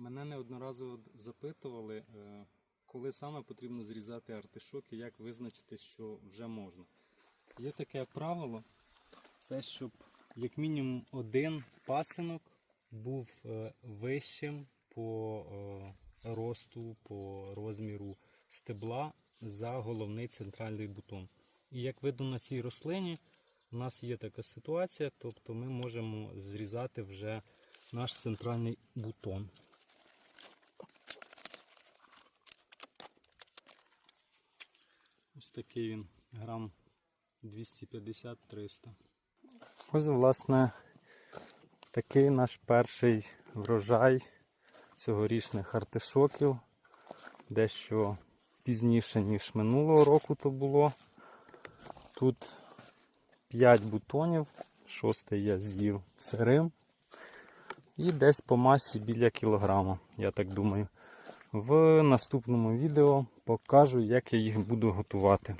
Мене неодноразово запитували, е, коли саме потрібно зрізати артишок і як визначити, що вже можна. Є таке правило, це щоб як мінімум один пасинок був е, вищим по е, росту, по розміру стебла за головний центральний бутон. І як видно на цій рослині, у нас є така ситуація, тобто ми можемо зрізати вже наш центральний бутон. Ось такий він, грам 250-300. Ось, власне, такий наш перший врожай цьогорічних артишоків. Дещо пізніше, ніж минулого року то було. Тут 5 бутонів, шостий я з'їв сирим. І десь по масі біля кілограма, я так думаю. В наступному відео покажу, як я їх буду готувати.